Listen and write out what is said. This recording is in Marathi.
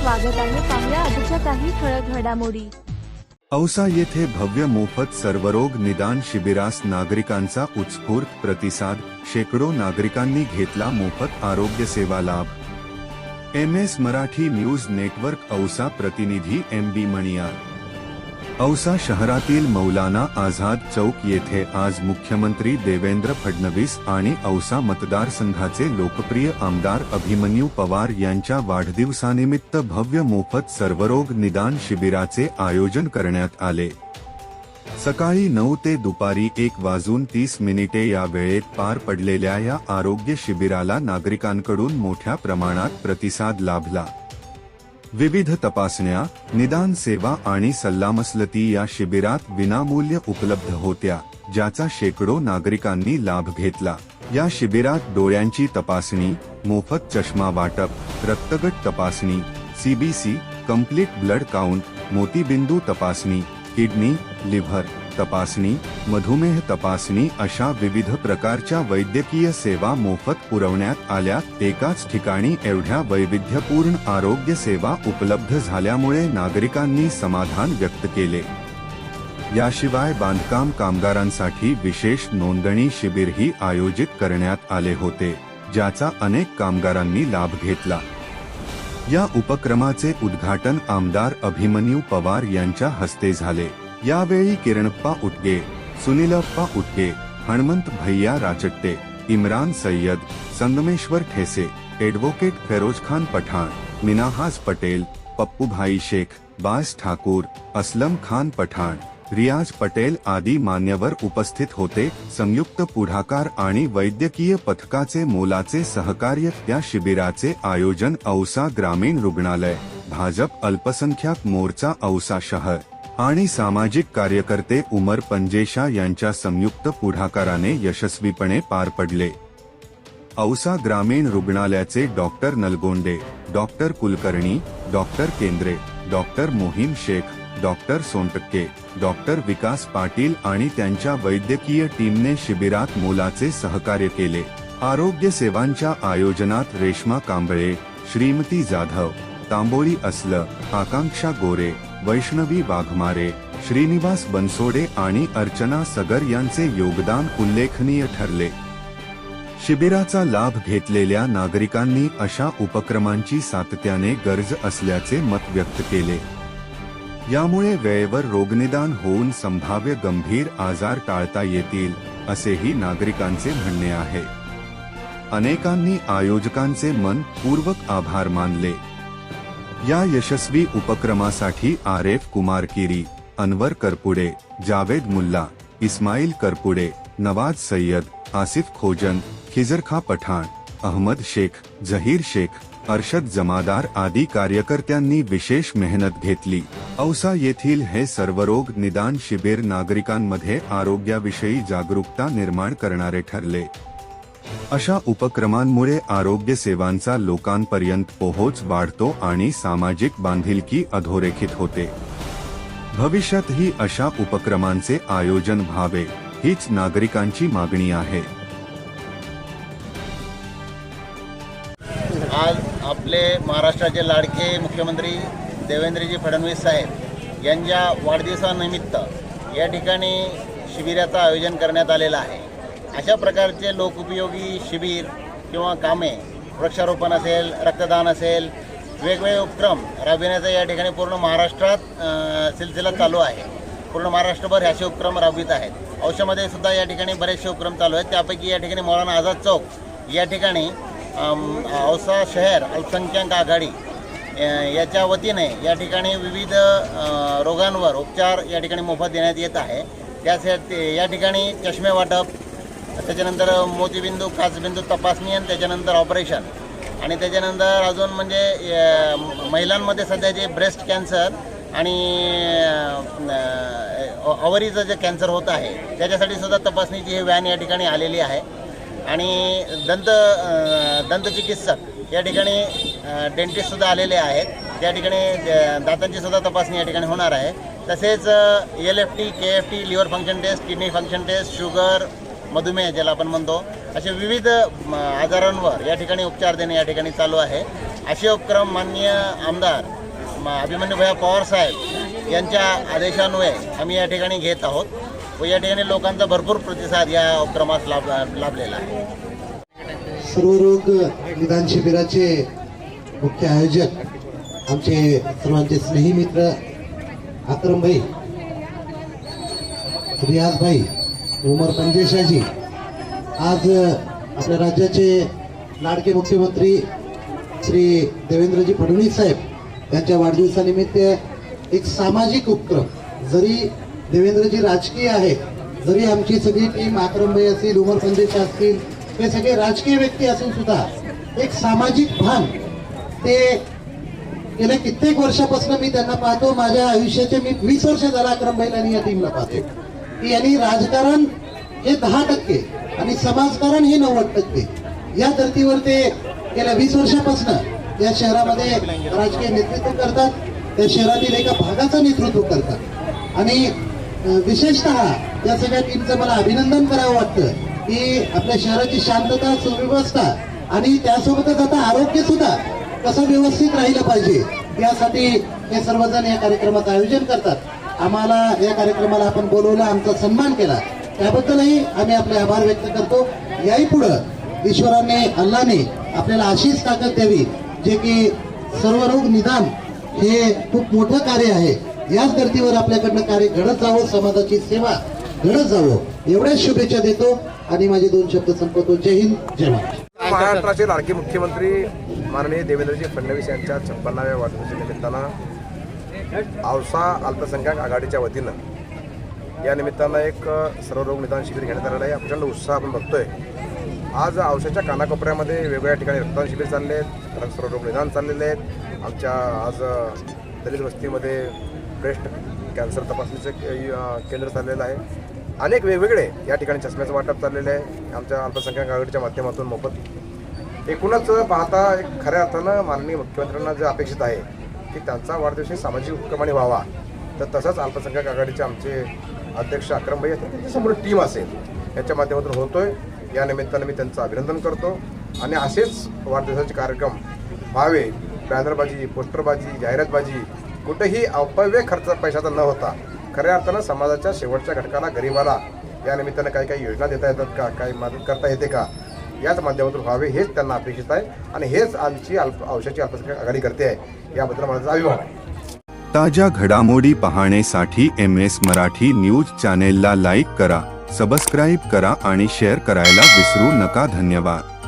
स्वागत आहे पाहुया आजच्या काही ठळक घडामोडी. औसा येथे भव्य मोफत सर्वरोग निदान शिबिरास नागरिकांचा उत्स्फूर्त प्रतिसाद. शेकडो नागरिकांनी घेतला मोफत आरोग्य सेवा लाभ. M S Marathi news network Ausa प्रतिनिधी एम बी मणियार. औसा शहरातील मौलाना आझाद चौक येथे आज मुख्यमंत्री देवेंद्र फडणवीस आणि औसा मतदारसंघाचे लोकप्रिय आमदार अभिमन्यू पवार यांच्या वाढदिवसानिमित्त भव्य मोफत सर्वरोग निदान शिबिराचे आयोजन करण्यात आले. सकाळी नऊ ते दुपारी एक वाजून तीस मिनिटे या वेळेत पार पडलेल्या या आरोग्य शिबिराला नागरिकांकडून मोठ्या प्रमाणात प्रतिसाद लाभला. विविध तपासण्या निदान सेवा आणि सल्लामसलती या शिबिरात विनामूल्य उपलब्ध होत्या ज्याचा शेकडो नागरिकांनी लाभ घेतला. या शिबिरात डोळ्यांची तपासणी मोफत चष्मा वाटप रक्तगट तपासणी सीबीसी कंप्लीट ब्लड काउंट मोतीबिंदू तपासणी किडनी लिव्हर तपासणी मधुमेह तपासणी अशा विविध प्रकारच्या वैद्यकीय सेवा मोफत पुरवण्यात आल्या. एकाच ठिकाणी एवढ्या वैविध्यपूर्ण आरोग्य सेवा उपलब्ध झाल्यामुळे नागरिकांनी समाधान व्यक्त केले. याशिवाय बांधकाम कामगारांसाठी विशेष नोंदणी शिबिरही आयोजित करण्यात आले होते ज्याचा अनेक कामगारांनी लाभ घेतला. या उपक्रमाचे उद्घाटन आमदार अभिमन्यू पवार यांच्या हस्ते झाले. यावेळी किरणप्पा उटगे सुनीलप्पा उटगे हणमंत भैया राचट्टे इम्रान सय्यद संगमेश्वर ठेसे एडव्होकेट फेरोज खान पठाण मिनाहास पटेल पप्पूभाई शेख बास ठाकूर असलम खान पठाण रियाज पटेल आदी मान्यवर उपस्थित होते. संयुक्त पुढाकार आणि वैद्यकीय पथकाचे मोलाचे सहकार्य त्या शिबिराचे आयोजन औसा ग्रामीण रुग्णालय भाजप अल्पसंख्याक मोर्चा औसा शहर. आणि सामाजिक कार्यकर्ते उमर पंजेशा यांच्या संयुक्त पुढाकाराने यशस्वीपणे पार पडले. औसा ग्रामीण रुग्णालयाचे doctor Nalgonde doctor Kulkarni doctor Kendre doctor Mohim Shaikh doctor Sontakke doctor Vikas Patil आणि त्यांच्या वैद्यकीय टीमने शिबिरात मोलाचे सहकार्य केले. आरोग्य सेवांच्या आयोजनात रेश्मा कांबळे श्रीमती जाधव तांबोळी असलं आकांक्षा गोरे वैष्णवी वाघमारे श्रीनिवास बनसोडे आणि अर्चना सगर यांचे योगदान उल्लेखनीय ठरले. शिबिराचा लाभ घेतलेल्या नागरिकांनी अशा उपक्रमांची सातत्याने गरज असल्याचे मत व्यक्त केले. यामुळे वेळेवर रोगनिदान होऊन संभाव्य गंभीर आजार टाळता येतील असेही नागरिकांचे म्हणणे आहे. अनेकांनी आयोजकांचे मन पूर्वक आभार मानले. या यशस्वी उपक्रमासाठी आर एफ़ कुमार किरी, अनवर करपुडे, जावेद मुल्ला, इस्माईल करपुडे, नवाज़ सय्यद, आसिफ खोजन, खिजरखा पठाण, अहमद शेख, जहीर शेख, अर्शद जमादार आदी कार्यकर्त्यांनी विशेष मेहनत घेतली. औसा येथील हे सर्वरोग निदान शिबिर नागरिकांमध्ये आरोग्याविषयी जागरूकता निर्माण करणारे ठरले. अशा उपक्रमांमुळे आरोग्य सेवांचा लोकांपर्यंत पोहोच वाढतो आणि सामाजिक बांधिलकी अधोरेखित होते. भविष्यातही अशा उपक्रमांचे आयोजन व्हावे हीच नागरिकांची मागणी आहे. आज आपले महाराष्ट्राचे लाडके मुख्यमंत्री देवेंद्रजी फडणवीस साहेब यांच्या वाढदिवसानिमित्त या ठिकाणी शिबिराचं आयोजन करण्यात आलेलं आहे. अशा प्रकारचे लोकउपयोगी शिबिर किंवा कामे वृक्षारोपण असेल रक्तदान असेल वेगवेगळे उपक्रम राबविण्याचा या ठिकाणी पूर्ण महाराष्ट्रात सिलसिला चालू आहे. पूर्ण महाराष्ट्रभर असे उपक्रम राबवित आहेत. औषधामध्ये सुद्धा या ठिकाणी बरेचसे उपक्रम चालू आहेत. त्यापैकी या ठिकाणी मौलाना आझाद चौक या ठिकाणी औसा शहर अल्पसंख्याक आघाडी याच्या वतीने या ठिकाणी विविध रोगांवर उपचार या ठिकाणी मोफत देण्यात येत आहे. त्यासाठी या ठिकाणी चष्मे वाटप त्याच्यानंतर मोतीबिंदू काचबिंदू तपासणी आणि त्याच्यानंतर ऑपरेशन. आणि त्याच्यानंतर अजून म्हणजे महिलांमध्ये सध्या जे ब्रेस्ट कॅन्सर आणि अवरीचं जे कॅन्सर होत आहे त्याच्यासाठी सुद्धा तपासणीची ही व्हॅन या ठिकाणी आलेली आहे. आणि दंत दंतचिकित्सक या ठिकाणी डेंटिस्टसुद्धा आलेले आहेत. त्या ठिकाणी दातांची सुद्धा तपासणी या ठिकाणी होणार आहे. तसेच L F T K F T liver function test kidney function test sugar मधुमेह ज्याला आपण म्हणतो असे विविध आजारांवर या ठिकाणी उपचार देणे या ठिकाणी चालू आहे. असे उपक्रम माननीय आमदार म- अभिमन्यू भैया पवार साहेब यांच्या आदेशान्वये आम्ही या ठिकाणी घेत आहोत व या ठिकाणी लोकांचा भरपूर प्रतिसाद या उपक्रमास लाभ लाभलेला आहे. सर्वरोग निदान शिबिराचे मुख्य आयोजक आमचे सर्वांचे स्नेही मित्र अक्रमभाई रियाजभाई उमर पंजेशाजी. आज आपल्या राज्याचे लाडके मुख्यमंत्री श्री देवेंद्रजी फडणवीस साहेब यांच्या वाढदिवसानिमित्त एक सामाजिक उपक्रम जरी देवेंद्रजी राजकीय आहेत जरी आमची सगळी टीम आक्रमबाई असतील उमर पंदेश असतील हे सगळे राजकीय व्यक्ती असून सुद्धा एक सामाजिक भान ते गेल्या कित्येक वर्षापासून मी त्यांना पाहतो. माझ्या आयुष्याचे मी वीस वर्ष झाला आक्रमबाईला आणि या टीमला पाहतो की यांनी राजकारण हे दहा टक्के आणि समाजकारण हे नव्वद टक्के. या धर्तीवर ते गेल्या वीस वर्षापासून या शहरामध्ये राजकीय नेतृत्व करतात. त्या शहरातील एका भागाचं नेतृत्व करतात. आणि विशेषतः या सगळ्या टीमचं मला अभिनंदन करावं वाटतं की आपल्या शहराची शांतता सुव्यवस्था आणि त्यासोबतच आता आरोग्य सुद्धा कसं व्यवस्थित राहिलं पाहिजे यासाठी हे सर्वजण या कार्यक्रमाचं आयोजन करतात. आम्हाला या कार्यक्रमाला आपण बोलवलं आमचा सन्मान केला. त्याबद्दलही आम्ही आपले आभार व्यक्त करतो. याही पुढं ईश्वराने अल्लाने आपल्याला अशीच ताकद द्यावी जे की सर्व रोग निदान हे खूप मोठं कार्य आहे. याच धर्तीवर आपल्याकडनं कार्य घडत जावं समाजाची सेवा घडत जावं एवढ्याच शुभेच्छा देतो. आणि माझे दोन शब्द संपवतो. जय हिंद जय महाराष्ट्र. महाराष्ट्राचे लाडके मुख्यमंत्री माननीय देवेंद्रजी फडणवीस यांच्या छप्पन्नाव्या वाढदिवसाच्या निमित्तानं औसा अल्पसंख्याक आघाडीच्या वतीनं या निमित्तानं एक अ, सर्वरोग निदान शिबिर घेण्यात आलेलं आहे. प्रचंड उत्साह आपण बघतोय. आज औषधाच्या कानाकोपऱ्यामध्ये वेगवेगळ्या ठिकाणी रक्तदान शिबिर चालले आहेत. सर्वरोग निदान चाललेले आहेत. आमच्या आज दलित वस्तीमध्ये ब्रेस्ट कॅन्सर तपासणीचं केंद्र चाललेलं आहे. अनेक वेगवेगळे या ठिकाणी चष्म्याचं वाटप चाललेलं आहे. आमच्या अल्पसंख्याक आघाडीच्या माध्यमातून मोफत. एकूणच पाहता एक खऱ्या अर्थानं माननीय मुख्यमंत्र्यांना जे अपेक्षित आहे की त्यांचा वाढदिवस सामाजिक उपक्रमाने व्हावा. तर तसंच अल्पसंख्याक आघाडीचे आमचे अध्यक्ष अक्रमभाई असतील त्यांची समोर टीम असेल. याच्या माध्यमातून होतोय. या निमित्तानं मी त्यांचं अभिनंदन करतो. आणि असेच वाढदिवसाचे कार्यक्रम व्हावे. बॅनरबाजी पोस्टरबाजी जाहिरातबाजी कुठेही अपव्य खर्च पैशाचा न होता. खऱ्या अर्थानं समाजाच्या शेवटच्या घटकाला गरिबाला या निमित्तानं काही काही योजना देता येतात का? काही मदत करता येते का? याच माध्यमातून व्हावे हेच त्यांना अपेक्षित आहे आणि हेच आमची अल्प औषधाची अल्पसंख्याक आघाडी करते आहे याबद्दल माझा अभिमान आहे. ताज्या घडामोडी पाहण्यासाठी एम एस मराठी न्यूज चॅनेलला लाईक करा सबस्क्राईब करा आणि शेअर करायला विसरू नका. धन्यवाद.